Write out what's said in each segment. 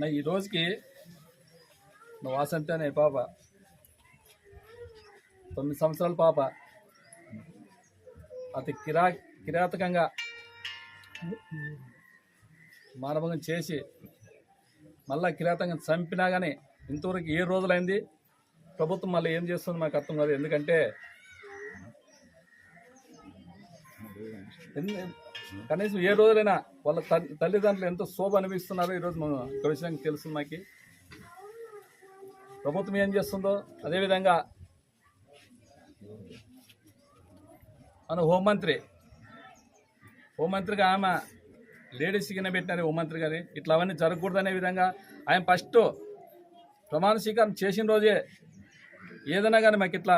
నా ఈ రోజుకి నువ్వు వాసంతి అనే పాప. తొమ్మిది సంవత్సరాల పాప. అతి కిరా కిరాతకంగా మానభంగం చేసి మళ్ళా కిరాతకంగా చంపినా కానీ ఇంతవరకు ఏ రోజులైంది? ప్రభుత్వం మళ్ళీ ఏం చేస్తుంది మాకు అర్థం కాదు. ఎందుకంటే కనీసం ఏ రోజులైనా వాళ్ళ తల్లిదండ్రులు ఎంతో శోభ అనిపిస్తున్నారో ఈరోజు మనం ఇక్కడ విషయం తెలుసు మాకు. ప్రభుత్వం ఏం చేస్తుందో అదేవిధంగా మన హోంమంత్రి హోంమంత్రిగా ఆమె లేడీస్ కింద పెట్టినారు హోంమంత్రి గారి. ఇట్లా అవన్నీ జరగకూడదనే విధంగా ఆయన ఫస్ట్ ప్రమాణ స్వీకారం చేసిన రోజే ఏదైనా కానీ మాకు ఇట్లా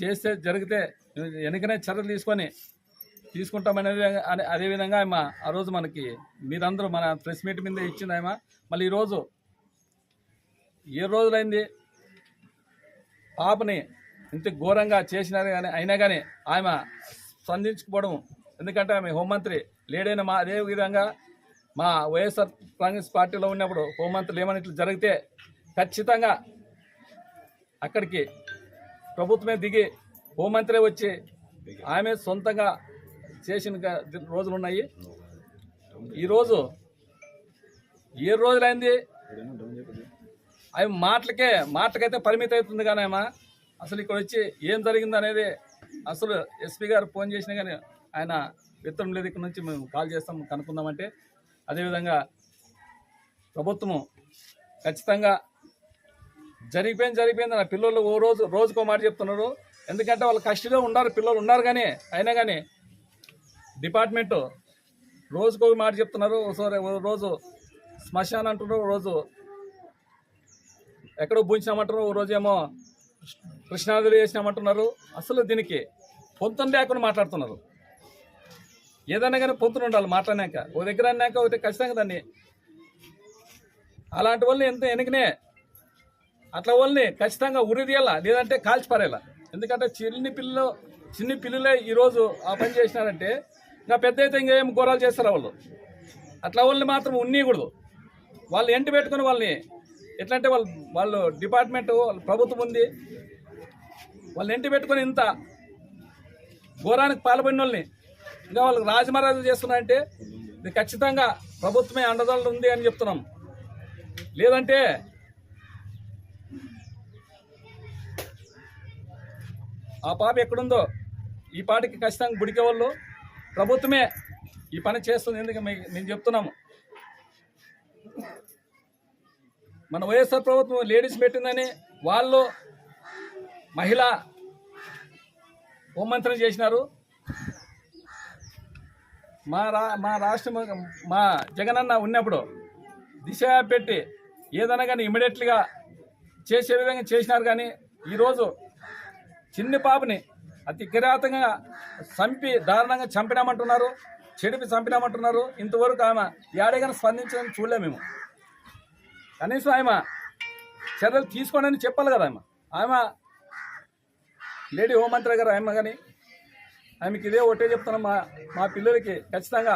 చేస్తే జరిగితే వెనకనే చర్యలు తీసుకొని తీసుకుంటామనే విధంగా- అదే అదేవిధంగా ఆయన ఆ రోజు మనకి మీరందరూ మన ప్రెస్ మీట్ మీద ఇచ్చింది ఆమె మళ్ళీ ఈరోజు ఏ రోజులైంది? పాపని ఇంత ఘోరంగా చేసినారు కానీ అయినా కానీ ఆమె స్పందించకపోవడం. ఎందుకంటే ఆమె హోంమంత్రి లేడైన మా అదే విధంగా మా వైఎస్ఆర్ కాంగ్రెస్ పార్టీలో ఉన్నప్పుడు హోంమంత్రులు ఏమైనా ఇట్లా జరిగితే ఖచ్చితంగా అక్కడికి ప్రభుత్వమే దిగి హోంమంత్రే వచ్చి ఆమె సొంతంగా చేసిన రోజులు ఉన్నాయి ఈరోజు ఏ రోజులైంది? అవి మాటలకే మాటలకైతే పరిమితి అవుతుంది కానీ అసలు ఇక్కడ వచ్చి ఏం జరిగింది అనేది అసలు ఎస్పీ గారు ఫోన్ చేసినా కానీ ఆయన విత్తనం లేదు ఇక్కడ నుంచి మేము కాల్ చేస్తాం కనుక్కుందామంటే. అదేవిధంగా ప్రభుత్వము ఖచ్చితంగా జరిగిపోయింది జరిగిపోయింది నా పిల్లలు ఓ రోజు రోజుకో మాట చెప్తున్నారు. ఎందుకంటే వాళ్ళు కష్టంలో ఉన్నారు పిల్లలు ఉన్నారు కానీ అయినా కానీ డిపార్ట్మెంట్ రోజుకో మాట చెప్తున్నారు. ఒకసారి రోజు శ్మశానం అంటున్నారు. రోజు ఎక్కడో పూంచినామంటారు ఓ రోజేమో కృష్ణానదిలో వేసినామంటున్నారు. అసలు దీనికి పొంతం లేకుండా మాట్లాడుతున్నారు. ఏదైనా కానీ పొంతులు ఉండాలి మాట్లాడినాక. ఓ దగ్గర అన్నాక ఒకటి ఖచ్చితంగా దాన్ని అలాంటి వాళ్ళని ఎంత వెనకనే అట్లా వాళ్ళని ఖచ్చితంగా ఉరిదీయాల లేదంటే కాల్చిపారేలా ఎందుకంటే చిన్ని పిల్లలు చిన్ని పిల్లలే ఈరోజు ఆ పని చేసినారంటే ఇంకా పెద్ద అయితే ఇంకేం ఘోరాలు చేస్తారు వాళ్ళు? అట్లా వాళ్ళని మాత్రం ఉన్నీయకూడదు. వాళ్ళు ఎంటి పెట్టుకుని వాళ్ళని ఎట్లా అంటే వాళ్ళు వాళ్ళు డిపార్ట్మెంట్ వాళ్ళ ప్రభుత్వం ఉంది. వాళ్ళు ఎంటి పెట్టుకొని ఇంత ఘోరానికి పాల్పడిన వాళ్ళని ఇంకా వాళ్ళకి రాజమర్యాదలు చేస్తున్నారంటే ఇది ఖచ్చితంగా ప్రభుత్వమే అండదండలు ఉంది అని చెప్తున్నాం. లేదంటే ఆ పాప ఎక్కడుందో ఈ పాటికి ఖచ్చితంగా గుడికే వాళ్ళు ప్రభుత్వమే ఈ పని చేస్తుంది ఎందుకు మేము చెప్తున్నాము. మన వైఎస్ఆర్ ప్రభుత్వం లేడీస్ పెట్టిందని వాళ్ళు మహిళ హోంమంత్రం చేసినారు. మా రా మా రాష్ట్రం మా జగనన్న ఉన్నప్పుడు దిశ పెట్టి ఏదైనా కానీ ఇమీడియట్లీగా చేసే విధంగా చేసినారు కానీ ఈరోజు చిన్ని పాపని అతి కిరాతంగా చంపి దారుణంగా చంపినామంటున్నారు. చెడిపి చంపినామంటున్నారు. ఇంతవరకు ఆమె ఏడేగానే స్పందించడం చూడలేము మేము. కనీసం ఆమె చర్యలు తీసుకోనని చెప్పాలి కదా ఆమె. ఆమె లేడీ హోంమంత్రి గారు ఆమె కానీ ఆమెకి ఇదే ఒకటే చెప్తున్నాం మా మా పిల్లలకి ఖచ్చితంగా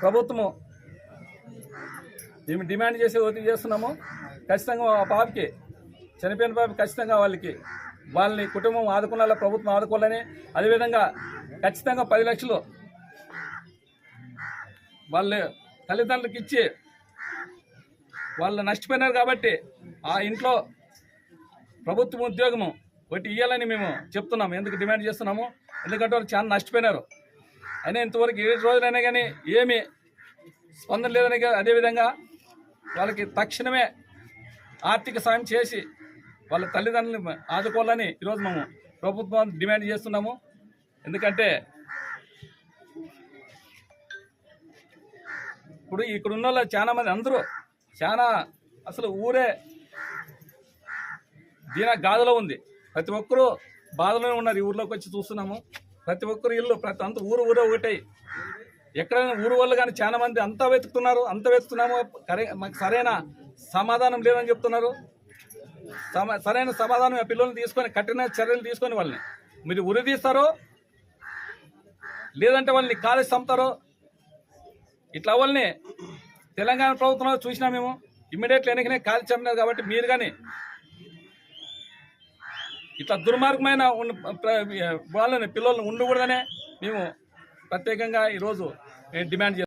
ప్రభుత్వము మేము డిమాండ్ చేసే ఒత్తిడి చేస్తున్నాము. ఖచ్చితంగా ఆ పాపకి చనిపోయిన పాప ఖచ్చితంగా వాళ్ళకి వాళ్ళని కుటుంబం ఆదుకునేలా ప్రభుత్వం ఆదుకోవాలని అదేవిధంగా ఖచ్చితంగా పది లక్షలు వాళ్ళ తల్లిదండ్రులకు ఇచ్చి వాళ్ళు నష్టపోయినారు కాబట్టి ఆ ఇంట్లో ప్రభుత్వ ఉద్యోగము ఒకటి ఇవ్వాలని మేము చెప్తున్నాము. ఎందుకు డిమాండ్ చేస్తున్నాము? ఎందుకంటే వాళ్ళు చాలా నష్టపోయినారు. అయినా ఇంతవరకు ఏ రోజులైనా కానీ ఏమి స్పందన లేదని అదేవిధంగా వాళ్ళకి తక్షణమే ఆర్థిక సాయం చేసి వాళ్ళ తల్లిదండ్రులను ఆదుకోవాలని ఈరోజు మేము ప్రభుత్వం డిమాండ్ చేస్తున్నాము. ఎందుకంటే ఇప్పుడు ఇక్కడ ఉన్న వాళ్ళు చాలా మంది అందరూ చాలా అసలు ఊరే దీన గాథలో ఉంది. ప్రతి ఒక్కరూ బాధలోనే ఉన్నారు. ఈ ఊర్లోకి వచ్చి చూస్తున్నాము. ప్రతి ఒక్కరు ఇల్లు ప్రతి అంత ఊరు ఊరే ఒకటే. ఎక్కడైనా ఊరు వాళ్ళు కానీ చాలా మంది అంతా వెతుకుతున్నారు. అంత వెతుకుతున్నాము. కరే మాకు సరైన సమాధానం లేదని చెప్తున్నారు. సరైన సమాధానం ఆ పిల్లల్ని తీసుకొని కఠిన చర్యలు తీసుకొని వాళ్ళని. మీరు ఉరిదీస్తారో లేదంటే వాళ్ళని కాలేజ్ చంపుతారో ఇట్లా వాళ్ళని తెలంగాణ ప్రభుత్వంలో చూసినా మేము ఇమ్మీడియట్లీ వెనకనే కాలేజ్ చంపినారు కాబట్టి మీరు కానీ ఇట్లా దుర్మార్గమైన వాళ్ళని పిల్లల్ని ఉండకూడదనే మేము ప్రత్యేకంగా ఈరోజు డిమాండ్ చేస్తాం